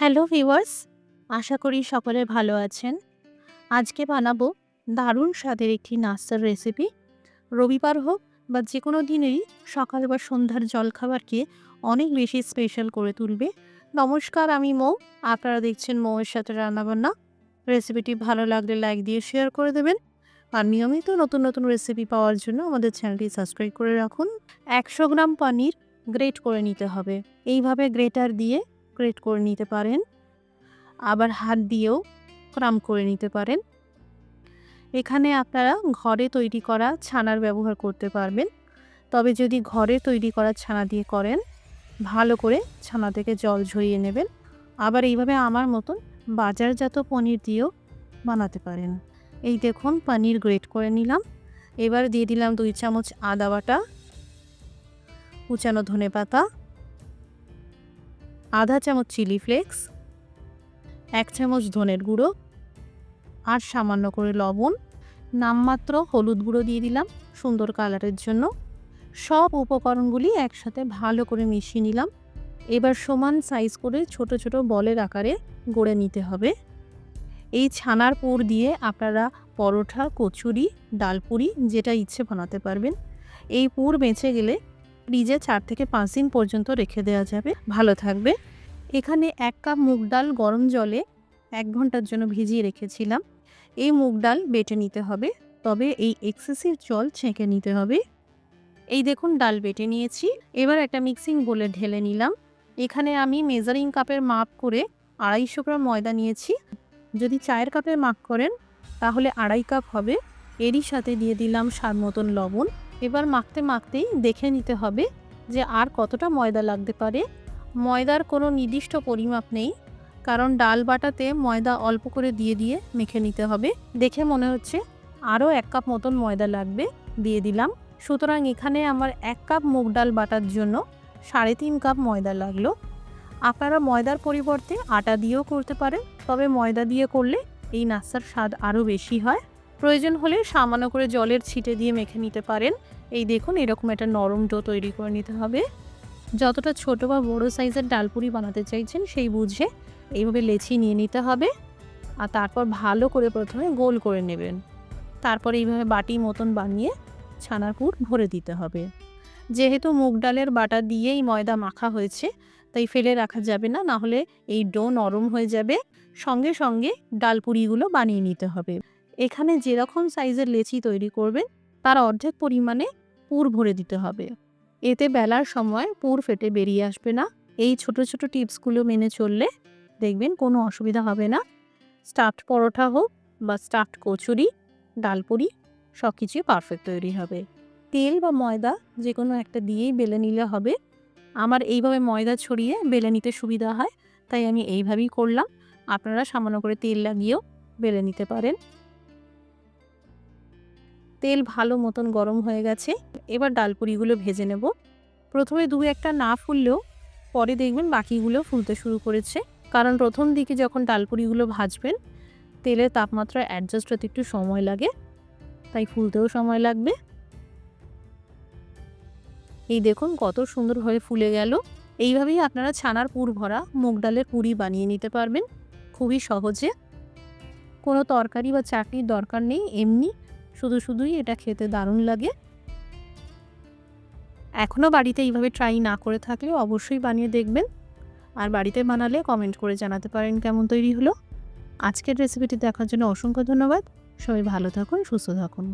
Hello viewers, আশা করি সকলে ভালো আছেন। আজকে বানাবো দারুণ স্বাদের একটি নাস্তার রেসিপি রবিবার হোক বা যে কোনো দিনেরই সকাল বা সন্ধ্যার জলখাবারকে অনেক বেশি স্পেশাল করে তুলবে। নমস্কার, আমি মৌ। আপনারা দেখছেন মৌয়ের সাথে রান্নাবান্না। রেসিপিটি ভালো লাগলে লাইক দিয়ে শেয়ার করে দেবেন। আর নিয়মিত নতুন নতুন রেসিপি পাওয়ার জন্য আমাদের চ্যানেলটি সাবস্ক্রাইব করে রাখুন। একশো গ্রাম পনির গ্রেট করে নিতে হবে। এইভাবে গ্রেটার দিয়ে গ্রেট করে নিতে পারেন। আবার হাত দিয়েও ক্রাম করে নিতে পারেন। এখানে আপনারা ঘরে তৈরি করা ছানার ব্যবহার করতে পারবেন। তবে যদি ঘরে তৈরি করা ছানা দিয়ে করেন, ভালো করে ছানা থেকে জল ঝরিয়ে নেবেন। আবার এইভাবে আমার মতন বাজারজাত পনির দিয়েও বানাতে পারেন। এই দেখুন, পনির গ্রেট করে নিলাম। এবার দিয়ে দিলাম দুই চামচ আদা বাটা, কুচানো ধনে পাতা আধা চামচ চিলি ফ্লেক্স, এক চামচ ধনের গুঁড়ো আর সামান্য করে লবণ, নামমাত্র হলুদ গুঁড়ো দিয়ে দিলাম সুন্দর কালারের জন্য। সব উপকরণগুলি একসাথে ভালো করে মিশিয়ে নিলাম। এবার সমান সাইজ করে ছোট ছোট বলের আকারে গড়ে নিতে হবে। এই ছানার পুর দিয়ে আপনারা পরোটা, কচুরি, ডালপুরি, যেটা ইচ্ছে বানাতে পারবেন। এই পুর বেঁচে গেলে ফ্রিজে চার থেকে পাঁচ দিন পর্যন্ত রেখে দেওয়া যাবে। ভালো থাকবে। এখানে এক কাপ মুগ ডাল গরম জলে এক ঘণ্টার জন্য ভিজিয়ে রেখেছিলাম। এই মুগ ডাল বেটে নিতে হবে। তবে এই এক্সেসিভ জল ছেঁকে নিতে হবে। এই দেখুন, ডাল বেটে নিয়েছি। এবার একটা মিক্সিং বলে ঢেলে নিলাম। এখানে আমি মেজারিং কাপের মাপ করে আড়াইশো গ্রাম ময়দা নিয়েছি। যদি চায়ের কাপের মাপ করেন, তাহলে আড়াই কাপ হবে। এরই সাথে দিয়ে দিলাম স্বাদ মতন লবণ। এবার মাখতে মাখতেই দেখে নিতে হবে যে আর কতটা ময়দা লাগতে পারে। ময়দার কোনো নির্দিষ্ট পরিমাপ নেই, কারণ ডাল বাটাতে ময়দা অল্প করে দিয়ে দিয়ে মেখে নিতে হবে। দেখে মনে হচ্ছে আরও এক কাপ মতন ময়দা লাগবে, দিয়ে দিলাম। সুতরাং এখানে আমার এক কাপ মুগ ডাল বাটার জন্য সাড়ে তিন কাপ ময়দা লাগল। আপনারা ময়দার পরিবর্তে আটা দিয়েও করতে পারেন, তবে ময়দা দিয়ে করলে এই নাস্তার স্বাদ আরও বেশি হয়। প্রয়োজন হলে সামান্য করে জলের ছিটে দিয়ে মেখে নিতে পারেন। এই দেখুন, এরকম একটা নরম ডো তৈরি করে নিতে হবে। যতটা ছোট বা বড় সাইজের ডালপুরি বানাতে চাইছেন সেই বুঝে এইভাবে লেচি নিয়ে নিতে হবে আর তারপর ভালো করে প্রথমে গোল করে নেবেন। তারপর এইভাবে বাটি মতন বানিয়ে ছানার পুর ভরে দিতে হবে। যেহেতু মুগ ডালের বাটা দিয়েই ময়দা মাখা হয়েছে, তাই ফেলে রাখা যাবে না না হলে এই ডো নরম হয়ে যাবে। সঙ্গে সঙ্গে ডালপুরিগুলো বানিয়ে নিতে হবে। এখানে যেরকম সাইজের লেচি তৈরি করবেন, তার অর্ধেক পরিমাণে পুর ভরে দিতে হবে। এতে বেলার সময় পুর ফেটে বেরিয়ে আসবে না। এই ছোট ছোট টিপসগুলো মেনে চললে দেখবেন কোনো অসুবিধা হবে না। স্টাফড পরোটা হোক বা স্টাফড কচুরি, ডালপুরি সব কিছুই পারফেক্ট তৈরি হবে। তেল বা ময়দা যে কোনো একটা দিয়েই বেলে নিলে হবে। আমার এইভাবে ময়দা ছড়িয়ে বেলে নিতে সুবিধা হয়, তাই আমি এইভাবেই করলাম। আপনারা সামান্য করে তেল লাগিয়েও বেলে নিতে পারেন। তেল ভালো মতন গরম হয়ে গেছে, এবার ডালপুরিগুলো ভেজে নেব। প্রথমে দু একটা না ফুললেও পরে দেখবেন বাকিগুলো ফুলতে শুরু করেছে। কারণ প্রথম দিকে যখন ডালপুরিগুলো ভাজবেন, তেলের তাপমাত্রা অ্যাডজাস্ট হতে একটু সময় লাগে, তাই ফুলতেও সময় লাগবে। এই দেখুন কত সুন্দরভাবে ফুলে গেল। এইভাবেই আপনারা ছানার পুর ভরা মুগ ডালের পুরি বানিয়ে নিতে পারবেন। খুবই সহজে। কোনো তরকারি বা চাটনির দরকার নেই, এমনি শুধু শুধুই এটা খেতে দারুণ লাগে। এখনও বাড়িতে এইভাবে ট্রাই না করে থাকলে অবশ্যই বানিয়ে দেখবেন। আর বাড়িতে বানালে কমেন্ট করে জানাতে পারেন কেমন তৈরি হলো। আজকের রেসিপিটি দেখার জন্য অসংখ্য ধন্যবাদ। সবাই ভালো থাকুন, সুস্থ থাকুন।